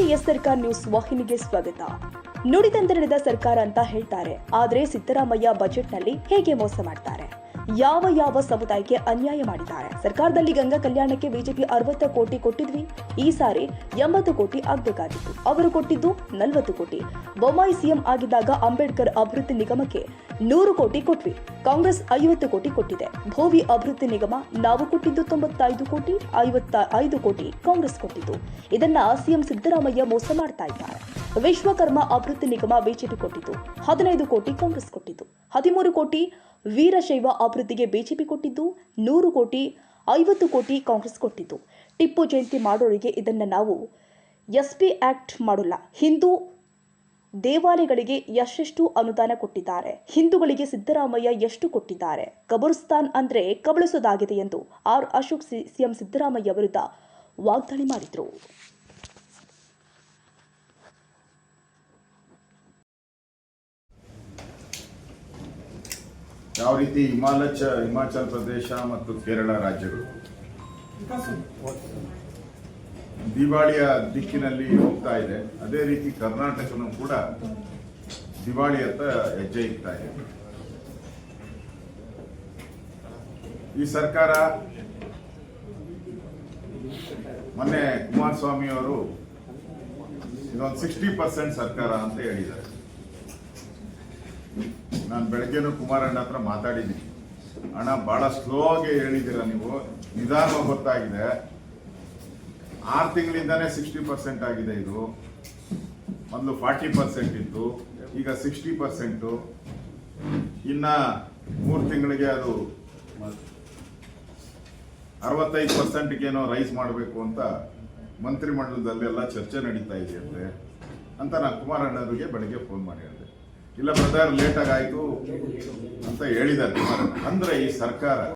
S ಸರ್ಕಾರ್ news ವಾಹಿನಿಗೆ ಸ್ವಾಗತ. ನುಡಿದಂತೆ ನಡೆದ ಸರ್ಕಾರ ಅಂತ ಹೇಳ್ತಾರೆ. ಆದ್ರೆ ಸಿದ್ದರಾಮಯ್ಯ ಬಜೆಟ್ನಲ್ಲಿ ಹೇಗೆ ಮೋಸ ಮಾಡ್ತಾರೆ? ಯಾವ ಯಾವ ಸಮುದಾಯಕ್ಕೆ ಅನ್ಯಾಯ ಮಾಡಿದ್ದಾರೆ? ಸರ್ಕಾರದಲ್ಲಿ ಗಂಗಾ ಕಲ್ಯಾಣಕ್ಕೆ ಬಿಜೆಪಿ ಅರವತ್ತು ಕೋಟಿ ಕೊಟ್ಟಿದ್ವಿ. ಈ ಸಾರಿ ಎಂಬತ್ತು ಕೋಟಿ ಆಗ್ಬೇಕಾಗಿತ್ತು. ಅವರು ಕೊಟ್ಟಿದ್ದು ನಲವತ್ತು ಕೋಟಿ. ಬೊಮ್ಮಾಯಿ ಸಿಎಂ ಆಗಿದ್ದಾಗ ಅಂಬೇಡ್ಕರ್ ಅಭಿವೃದ್ಧಿ ನಿಗಮಕ್ಕೆ ನೂರು ಕೋಟಿ ಕೊಟ್ವಿ. ಕಾಂಗ್ರೆಸ್ ಐವತ್ತು ಕೋಟಿ ಕೊಟ್ಟಿದೆ. ಭೋವಿ ಅಭಿವೃದ್ಧಿ ನಿಗಮ ನಾವು ಕೊಟ್ಟಿದ್ದು ತೊಂಬತ್ತೈದು ಕೋಟಿ, ಐವತ್ತ ಐದು ಕೋಟಿ ಕಾಂಗ್ರೆಸ್ ಕೊಟ್ಟಿದ್ದು. ಇದನ್ನ ಸಿಎಂ ಸಿದ್ದರಾಮಯ್ಯ ಮೋಸ ಮಾಡ್ತಾ ಇದ್ದಾರೆ. ವಿಶ್ವಕರ್ಮ ಅಭಿವೃದ್ಧಿ ನಿಗಮ ಬಿಜೆಪಿ ಕೊಟ್ಟಿದ್ದು. ಹದಿನೈದು ಕೋಟಿ ಕಾಂಗ್ರೆಸ್ ಕೊಟ್ಟಿದ್ದು. ಹದಿಮೂರು ಕೋಟಿ ವೀರಶೈವ ಅಭಿವೃದ್ಧಿಗೆ ಬಿಜೆಪಿ ಕೊಟ್ಟಿದ್ದು ನೂರು ಕೋಟಿ, ಐವತ್ತು ಕೋಟಿ ಕಾಂಗ್ರೆಸ್ ಕೊಟ್ಟಿದ್ದು. ಟಿಪ್ಪು ಜಯಂತಿ ಮಾಡೋರಿಗೆ ಇದನ್ನು ನಾವು ಎಸ್ ಪಿ ಆಕ್ಟ್ ಮಾಡೋಲ್ಲ. ಹಿಂದೂ ದೇವಾಲಯಗಳಿಗೆ ಎಷ್ಟೆಷ್ಟು ಅನುದಾನ ಕೊಟ್ಟಿದ್ದಾರೆ? ಹಿಂದೂಗಳಿಗೆ ಸಿದ್ದರಾಮಯ್ಯ ಎಷ್ಟು ಕೊಟ್ಟಿದ್ದಾರೆ? ಕಬರ್ಸ್ತಾನ್ ಅಂದರೆ ಕಬಳಿಸೋದಾಗಿದೆ ಎಂದು ಆರ್ ಅಶೋಕ್ ಸಿಎಂ ಸಿದ್ದರಾಮಯ್ಯ ವಿರುದ್ಧ ವಾಗ್ದಾಳಿ ಮಾಡಿದರು. ಯಾವ ರೀತಿ ಹಿಮಾಲಚ ಹಿಮಾಚಲ ಪ್ರದೇಶ ಮತ್ತು ಕೇರಳ ರಾಜ್ಯಗಳು? ದಿವಾಳಿಯ ದಿಕ್ಕಿನಲ್ಲಿ ಹೋಗ್ತಾ ಇದೆ. ಅದೇ ರೀತಿ ಕರ್ನಾಟಕನೂ ಕೂಡ ದಿವಾಳಿಯತ್ತ ಹೆಜ್ಜೆ ಇಡ್ತಾ ಇದೆ. ಈ ಸರ್ಕಾರ ಮೊನ್ನೆ ಕುಮಾರಸ್ವಾಮಿ ಅವರು ಇದೊಂದು ಸಿಕ್ಸ್ಟಿ ಪರ್ಸೆಂಟ್ ಸರ್ಕಾರ ಅಂತ ಹೇಳಿದ್ದಾರೆ. ನಾನು ಬೆಳಗ್ಗೆನೂ ಕುಮಾರಣ್ಣ ಹತ್ರ ಮಾತಾಡಿದ್ದೀನಿ. ಅಣ್ಣ ಬಹಳ ಸ್ಲೋ ಆಗಿ ಹೇಳಿದ್ದೀರ ನೀವು? ನಿಧಾನವಾಗಿ ಗೊತ್ತಾಗಿದೆ. ಆರು ತಿಂಗಳಿಂದಾನೇ ಸಿಕ್ಸ್ಟಿ ಪರ್ಸೆಂಟ್ ಆಗಿದೆ ಇದು. ಮೊದಲು ಫಾರ್ಟಿ ಪರ್ಸೆಂಟ್ ಇತ್ತು, ಈಗ ಸಿಕ್ಸ್ಟಿ ಪರ್ಸೆಂಟು ಇನ್ನ ಮೂರು ತಿಂಗಳಿಗೆ ಅದು ಅರವತ್ತೈದು ಪರ್ಸೆಂಟ್ಗೇನೋ ರೈಸ್ ಮಾಡಬೇಕು ಅಂತ ಮಂತ್ರಿಮಂಡಲದಲ್ಲೆಲ್ಲ ಚರ್ಚೆ ನಡೀತಾ ಇದೆಯಂತೆ ಅಂತ ನಾನು ಕುಮಾರಣ್ಣವರಿಗೆ ಬೆಳಗ್ಗೆ ಫೋನ್ ಮಾಡಿ ಹೇಳಿದೆ. ಇಲ್ಲ ಬ್ರದರ್ ಲೇಟ್ ಆಗಾಯ್ತು ಅಂತ ಹೇಳಿದ್ದಾರೆ ಅಂದ್ರೆ ಈ ಸರ್ಕಾರ